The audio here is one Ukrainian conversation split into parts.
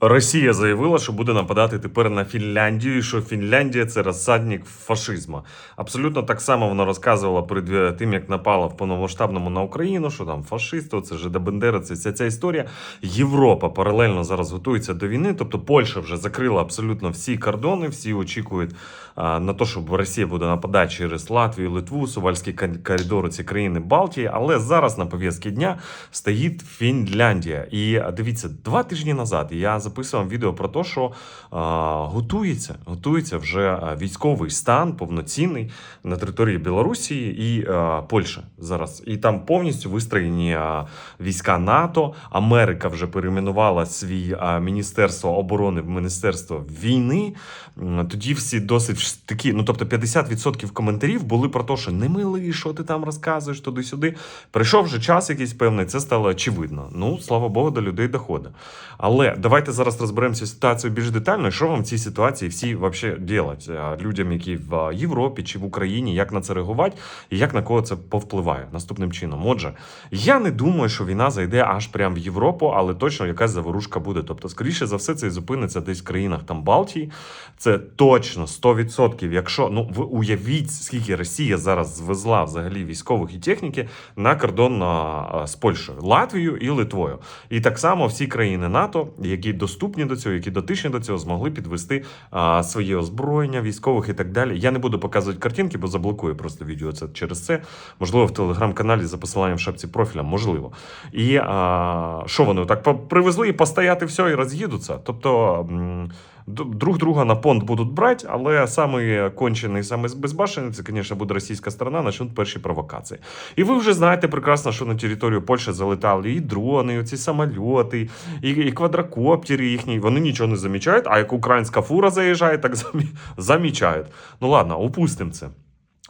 Росія заявила, що буде нападати тепер на Фінляндію, і що Фінляндія це розсадник фашизму. Абсолютно так само вона розказувала перед е, тим, як напала в повномасштабному на Україну, що там фашисти, це Жида Бендера, це вся ця історія. Європа паралельно зараз готується до війни. Тобто Польща вже закрила абсолютно всі кордони, всі очікують на те, що Росія буде нападати через Латвію, Литву, Сувальські коридори, ці країни Балтії. Але зараз на пов'язці дня стоїть Фінляндія. І дивіться, два тижні назад я записував відео про те, що готується, готується вже військовий стан повноцінний на території Білорусі і Польщі зараз. І там повністю вистроєні війська НАТО. Америка вже перейменувала свій міністерство оборони в міністерство війни. Тоді всі досить такі, ну тобто 50% коментарів були про те, що не милий, що ти там розказуєш туди-сюди. Прийшов вже час якийсь певний, це стало очевидно. Ну, слава Богу, до людей доходить. Але давайте зараз розберемося ситуацію більш детально, що вам в цій ситуації всі вообще делать людям, які в Європі чи в Україні, як на це реагувати і як на кого це повпливає наступним чином. Отже, я не думаю, що війна зайде аж прямо в Європу, але точно якась заворушка буде. Тобто, скоріше за все, це і зупиниться десь в країнах там Балтії. Це точно 100%. Якщо ну ви уявіть, скільки Росія зараз звезла взагалі військових і техніки на кордон з Польщею, Латвією і Литвою. І так само всі країни НАТО, які доступні до цього, які дотичні до цього, змогли підвести а, своє озброєння військових і так далі. Я не буду показувати картинки, бо заблокую просто відео це через це. Можливо, в телеграм-каналі за посиланням в шапці профіля, можливо. І а, що вони так привезли і постояти все і роз'їдуться. Тобто. Друг друга на понт будуть брати, але самий кончений, самий безбашений, це, звісно, буде російська сторона, почнуть перші провокації. І ви вже знаєте прекрасно, що на територію Польщі залетали і дрони, і оці самольоти, і, і квадрокоптери їхні. Вони нічого не замічають, а як українська фура заїжджає, так замі... замічають. Ну ладно, упустимо це.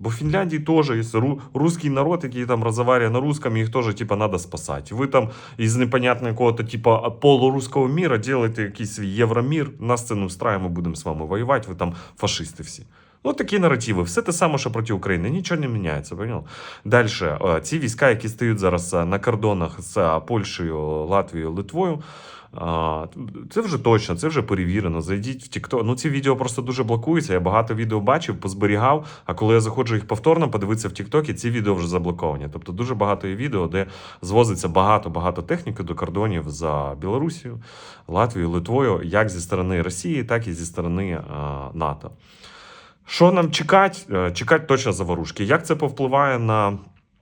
Бо в Фінляндії теж є ру- русський народ, який там розмовляє на русском, їх теж типа надо спасати. Ви там із непонятного якого-то типа полуруського міра делаєте якийсь свій євромір, нас це не встрає, ми будемо з вами воювати, ви там фашисти всі. Ну, такі наративи. Все те саме, що проти України. Нічого не міняється. Понял? Далі, ці війська, які стоять зараз е, на кордонах з е, Польщею, Латвією, Литвою. Це вже точно, це вже перевірено. Зайдіть в TikTok. Ну, ці відео просто дуже блокуються. Я багато відео бачив, позберігав. А коли я заходжу їх повторно, подивитися в TikTok, ці відео вже заблоковані. Тобто дуже багато є відео, де звозиться багато-багато техніки до кордонів за Білорусію, Латвією, Литвою, як зі сторони Росії, так і зі сторони а, НАТО. Що нам чекати? Е, Чекати точно заворушки. Як це повпливає на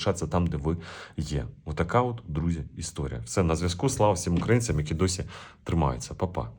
залишатися там, де ви є. Отака от, друзі, історія. Все на зв'язку. Слава всім українцям, які досі тримаються. Па-па.